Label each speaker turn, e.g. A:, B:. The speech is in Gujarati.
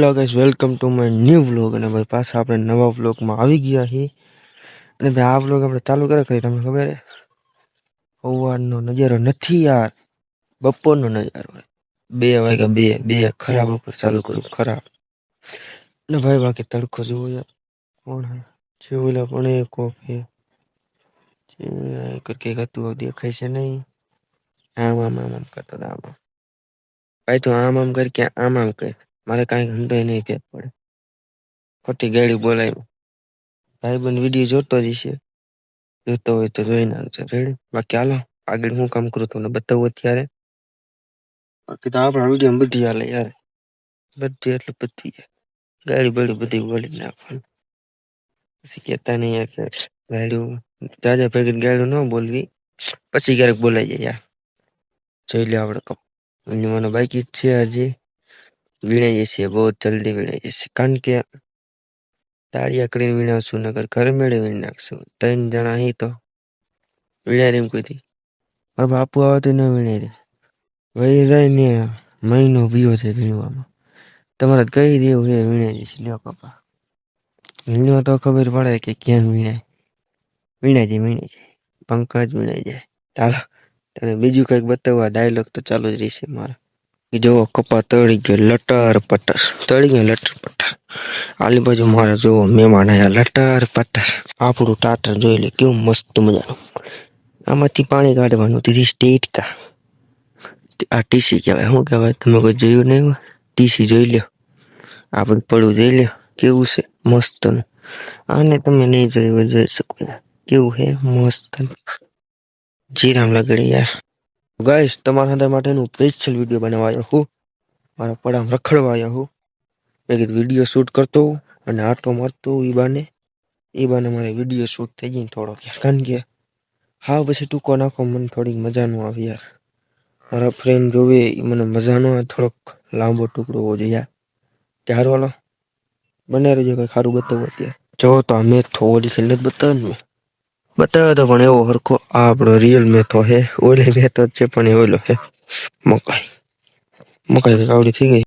A: hello guys welcome to my new vlog ने मेरे पास आपने नवा व्लॉग में आ गया है ने भाई आप लोग अपने चालू कर करी तुम्हें खबर है ओवर नो नजारो नथी यार बप्पा नो नजारो बे भाई का बे बे खराब ऊपर चालू करू खराब ने भाई बाकी तड़को जो यार कौन है छोला पण एक कॉफी छोला करके का तू देखै से नहीं आम आम आम करता था आम तो आम आम करके आम आम कर મારે કાઈ ઘંટો એને કે પડ પતિ ગાડી બોલાવ ભાઈ બન વિડિયો જોતો જ છે જોતો હોય તો જોઈન આવશે રેડી બાકી આલો આગળ હું કામ કરું તોને બતાઉ હું અત્યારે આ કિતાબ રાવડી એમ બધી આલે યાર બધી એટલી પત્તી છે ગાડી બડી બધી વળી નાખવા પછી કેતા નહી આ ફેર વાળી તાજા પેકેટ ગાડી નો બોલવી પછી ગાયરે બોલાય જા યાર જોઈ લે આપણે કમ એનું બાકી છે આજે વીણાઈ જશે બહુ જલ્દી વીણાઈ જશે કારણ કે તાળિયા કરીને વીણાવશું નગર ઘર મેળે વીણ નાખશું ત્રણ જણા અહીં તો વીણાય રેમ કોઈથી મારા બાપુ આવે તો ન વીણાય રે વહી જાય ને મહિનો બીઓ છે વીણવામાં તમારે કઈ દેવું એ વીણાઈ જશે લ્યો પપ્પા વીણવા તો ખબર પડે કે ક્યાં વીણાય વીણાઈ જાય વીણાઈ જાય પંકજ વીણાઈ જાય ચાલો તમે બીજું કંઈક બતાવવા ડાયલોગ તો ચાલુ જ રહેશે મારા जो कपा तड़ी गए लटर पटर तड़ी गए लटर पटर आली बाजू मार जो मेहमान आया लटर पटर आप टाटर जो ले क्यों मस्त मजा आमा थी पानी काढ़वा दीदी स्टेट का आ टीसी कहवा शू कहवा ते कोई जो नहीं टीसी जो लियो आप पड़ू जो लियो केव मस्त न आने ते नहीं जो सको केव मस्त जीराम लगड़ी यार ગાઈશ તમારા હાથે માટેનું સ્પેશિયલ વિડીયો બનાવવા આવ્યો હું મારા પડામ રખડવા આવ્યો હું મેં કીધું વિડીયો શૂટ કરતો અને આટો મારતો એ બાને એ બાને મારે વિડીયો શૂટ થઈ ગઈ થોડોક યાર કારણ કે હા પછી ટૂંકો નાખો મને થોડીક મજા ન આવે યાર મારા ફ્રેન્ડ જોવે એ મને મજા ન આવે થોડોક લાંબો ટુકડો હોવો જોઈએ યાર ત્યાર બને રહેજો કંઈ સારું બતાવો અત્યારે જો તો અમે થોડી ખિલ્લત બતાવે ને બતાવ્યો તો પણ એવો હરખો આ આપણો રિયલ મેથો હે ઓલે મેથો છે પણ એ ઓલો હે મકાઈ મકાઈ કાવડી થઈ ગઈ